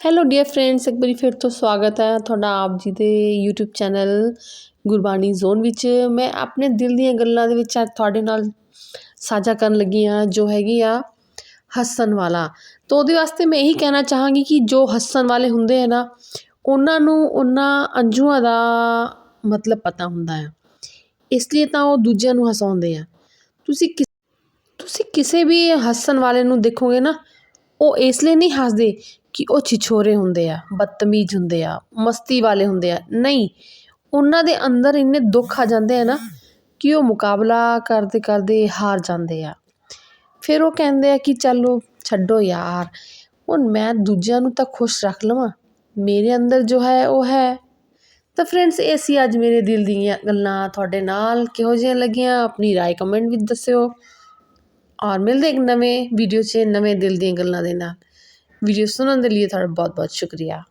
Hello dear friends ਇੱਕ ਵਾਰੀ ਫਿਰ ਤੋਂ ਸਵਾਗਤ ਹੈ ਤੁਹਾਡਾ ਆਪ ਜੀ ਦੇ YouTube ਚੈਨਲ ਗੁਰਬਾਣੀ ਜ਼ੋਨ ਵਿੱਚ। ਮੈਂ ਆਪਣੇ ਦਿਲ ਦੀਆਂ ਗੱਲਾਂ ਦੇ ਵਿੱਚ ਅੱਜ ਤੁਹਾਡੇ ਨਾਲ ਸਾਂਝਾ ਕਰਨ ਲੱਗੀ ਹਾਂ, ਜੋ ਹੈਗੀ ਆ ਹੱਸਣ ਵਾਲਾ। ਤਾਂ ਉਹਦੇ ਵਾਸਤੇ ਮੈਂ ਇਹੀ ਕਹਿਣਾ ਚਾਹਾਂਗੀ ਕਿ ਜੋ ਹੱਸਣ ਵਾਲੇ ਹੁੰਦੇ ਆ ਨਾ, ਉਹਨਾਂ ਨੂੰ ਉਹਨਾਂ ਅੰਜੂਆਂ ਦਾ ਮਤਲਬ ਪਤਾ ਹੁੰਦਾ ਆ। ਇਸ ਲਈ ਤਾਂ ਉਹ ਦੂਜਿਆਂ ਨੂੰ ਹਸਾਉਂਦੇ ਆ। ਤੁਸੀਂ ਕਿਸ ਤੁਸੀਂ ਕਿਸੇ ਵੀ ਹੱਸਣ ਵਾਲੇ ਨੂੰ ਦੇਖੋਗੇ ਨਾ ਉਹ ਇਸ ਲਈ ਨਹੀਂ ਹੱਸਦੇ ਕਿ ਉਹ ਛਿਛੋਰੇ ਹੁੰਦੇ ਆ, ਬਦਤਮੀਜ਼ ਹੁੰਦੇ ਆ, ਮਸਤੀ ਵਾਲੇ ਹੁੰਦੇ ਆ। ਨਹੀਂ, ਉਹਨਾਂ ਦੇ ਅੰਦਰ ਇੰਨੇ ਦੁੱਖ ਆ ਜਾਂਦੇ ਆ ਨਾ ਕਿ ਉਹ ਮੁਕਾਬਲਾ ਕਰਦੇ ਕਰਦੇ ਹਾਰ ਜਾਂਦੇ ਆ। ਫਿਰ ਉਹ ਕਹਿੰਦੇ ਆ ਕਿ ਚਲੋ, ਛੱਡੋ ਯਾਰ, ਹੁਣ ਮੈਂ ਦੂਜਿਆਂ ਨੂੰ ਤਾਂ ਖੁਸ਼ ਰੱਖ ਲਵਾਂ, ਮੇਰੇ ਅੰਦਰ ਜੋ ਹੈ ਉਹ ਹੈ। ਤਾਂ ਫਰੈਂਡਸ ਇਹ ਸੀ ਅੱਜ ਮੇਰੇ ਦਿਲ ਦੀਆਂ ਗੱਲਾਂ। ਤੁਹਾਡੇ ਨਾਲ ਕਿਹੋ ਜਿਹੀਆਂ ਲੱਗੀਆਂ? ਆਪਣੀ ਰਾਏ ਕਮੈਂਟ ਵਿੱਚ ਦੱਸਿਓ। ਔਰ ਮਿਲਦੇ ਇੱਕ ਨਵੇਂ ਵੀਡੀਓ 'ਚ ਨਵੇਂ ਦਿਲ ਦੀਆਂ ਗੱਲਾਂ ਦੇ ਨਾਲ। ਵੀਡੀਓ ਸੁਣਨ ਦੇ ਲਈ ਤੁਹਾਡਾ ਬਹੁਤ ਬਹੁਤ ਸ਼ੁਕਰੀਆ।